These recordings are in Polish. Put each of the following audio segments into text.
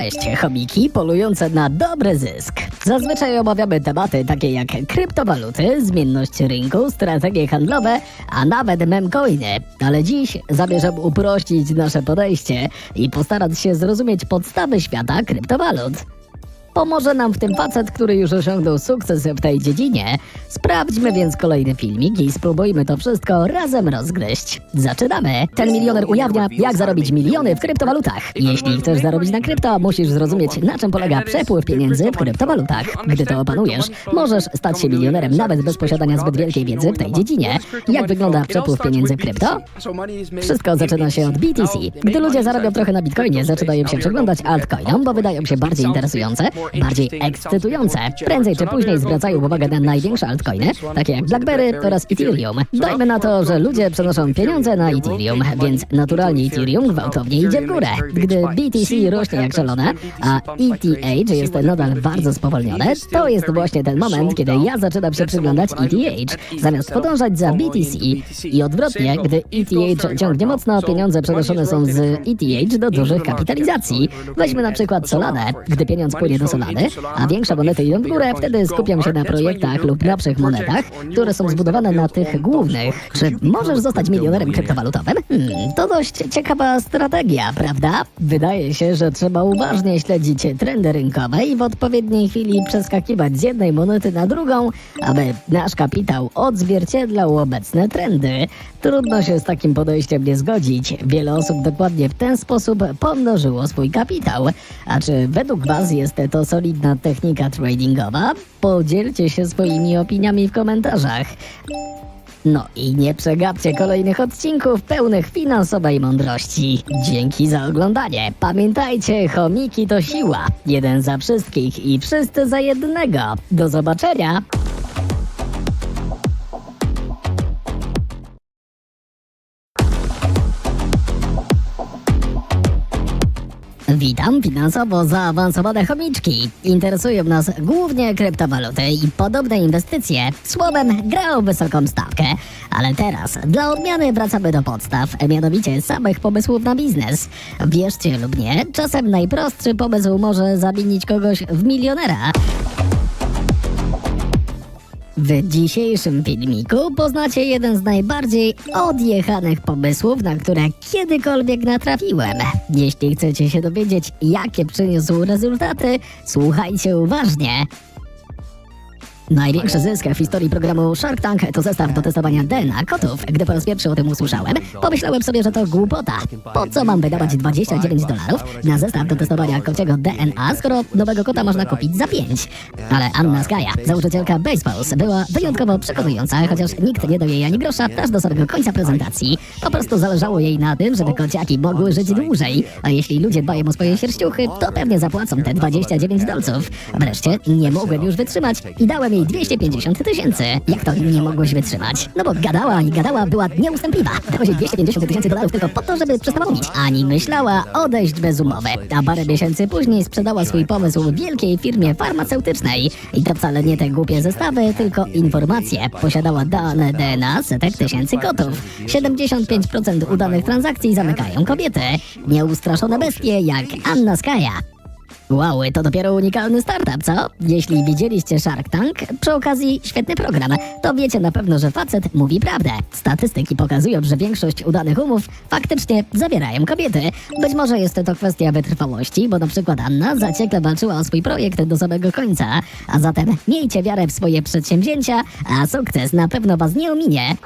Cześć, chomiki polujące na dobry zysk. Zazwyczaj omawiamy tematy takie jak kryptowaluty, zmienność rynku, strategie handlowe, a nawet memcoiny. Ale dziś zamierzam uprościć nasze podejście i postarać się zrozumieć podstawy świata kryptowalut. Pomoże nam w tym facet, który już osiągnął sukces w tej dziedzinie. Sprawdźmy więc kolejny filmik i spróbujmy to wszystko razem rozgryźć. Zaczynamy! Ten milioner ujawnia, jak zarobić miliony w kryptowalutach. Jeśli chcesz zarobić na krypto, musisz zrozumieć, na czym polega przepływ pieniędzy w kryptowalutach. Gdy to opanujesz, możesz stać się milionerem nawet bez posiadania zbyt wielkiej wiedzy w tej dziedzinie. Jak wygląda przepływ pieniędzy w krypto? Wszystko zaczyna się od BTC. Gdy ludzie zarabiają trochę na bitcoinie, zaczynają się przyglądać altcoinom, bo wydają się bardziej interesujące, bardziej ekscytujące. Prędzej czy później zwracają uwagę na największe altcoiny, takie jak BlackBerry oraz Ethereum. Dajmy na to, że ludzie przenoszą pieniądze na Ethereum, więc naturalnie Ethereum gwałtownie idzie w górę. Gdy BTC rośnie jak szalone, a ETH jest nadal bardzo spowolnione, to jest właśnie ten moment, kiedy ja zaczynam się przyglądać ETH, zamiast podążać za BTC. I odwrotnie, gdy ETH ciągnie mocno, pieniądze przenoszone są z ETH do dużych kapitalizacji. Weźmy na przykład Solanę. Gdy pieniądz płynie do A większe monety idą w górę, wtedy skupiam się na projektach lub lepszych monetach, które są zbudowane na tych głównych. Czy możesz zostać milionerem kryptowalutowym? Hmm, to dość ciekawa strategia, prawda? Wydaje się, że trzeba uważnie śledzić trendy rynkowe i w odpowiedniej chwili przeskakiwać z jednej monety na drugą, aby nasz kapitał odzwierciedlał obecne trendy. Trudno się z takim podejściem nie zgodzić. Wiele osób dokładnie w ten sposób pomnożyło swój kapitał. A czy według Was jest to solidna technika tradingowa? Podzielcie się swoimi opiniami w komentarzach. No i nie przegapcie kolejnych odcinków pełnych finansowej mądrości. Dzięki za oglądanie. Pamiętajcie, chomiki to siła. Jeden za wszystkich i wszyscy za jednego. Do zobaczenia. Witam, finansowo zaawansowane chomiczki. Interesują nas głównie kryptowaluty i podobne inwestycje. Słowem, gra o wysoką stawkę. Ale teraz, dla odmiany wracamy do podstaw, mianowicie samych pomysłów na biznes. Wierzcie lub nie, czasem najprostszy pomysł może zamienić kogoś w milionera. W dzisiejszym filmiku poznacie jeden z najbardziej odjechanych pomysłów, na które kiedykolwiek natrafiłem. Jeśli chcecie się dowiedzieć, jakie przyniósł rezultaty, słuchajcie uważnie. Największy zysk w historii programu Shark Tank to zestaw do testowania DNA kotów. Gdy po raz pierwszy o tym usłyszałem, pomyślałem sobie, że to głupota. Po co mam wydawać 29 dolarów na zestaw do testowania kociego DNA, skoro nowego kota można kupić za 5? Ale Anna Skaja, założycielka Baseballs, była wyjątkowo przekonująca, chociaż nikt nie dał jej ani grosza aż do samego końca prezentacji. Po prostu zależało jej na tym, żeby kociaki mogły żyć dłużej, a jeśli ludzie dbają o swoje sierściuchy, to pewnie zapłacą te 29 dolców. Wreszcie nie mogłem już wytrzymać i dałem jej 250 tysięcy. Jak to nie mogłeś wytrzymać? No bo gadała i gadała, była nieustępliwa. Dałeś jej 250 tysięcy dolarów tylko po to, żeby przestała mówić. Ani myślała odejść bez umowy. A parę miesięcy później sprzedała swój pomysł wielkiej firmie farmaceutycznej. I to wcale nie te głupie zestawy, tylko informacje. Posiadała dane DNA setek tysięcy kotów. 75% udanych transakcji zamykają kobiety. Nieustraszone bestie jak Anna Skaja. Wow, to dopiero unikalny startup, co? Jeśli widzieliście Shark Tank, przy okazji świetny program, to wiecie na pewno, że facet mówi prawdę. Statystyki pokazują, że większość udanych umów faktycznie zawierają kobiety. Być może jest to kwestia wytrwałości, bo na przykład Anna zaciekle walczyła o swój projekt do samego końca. A zatem miejcie wiarę w swoje przedsięwzięcia, a sukces na pewno was nie ominie.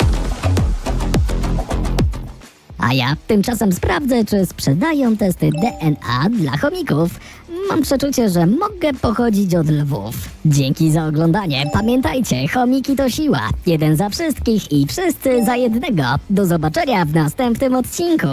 A ja tymczasem sprawdzę, czy sprzedają testy DNA dla chomików. Mam przeczucie, że mogę pochodzić od lwów. Dzięki za oglądanie. Pamiętajcie, chomiki to siła. Jeden za wszystkich i wszyscy za jednego. Do zobaczenia w następnym odcinku.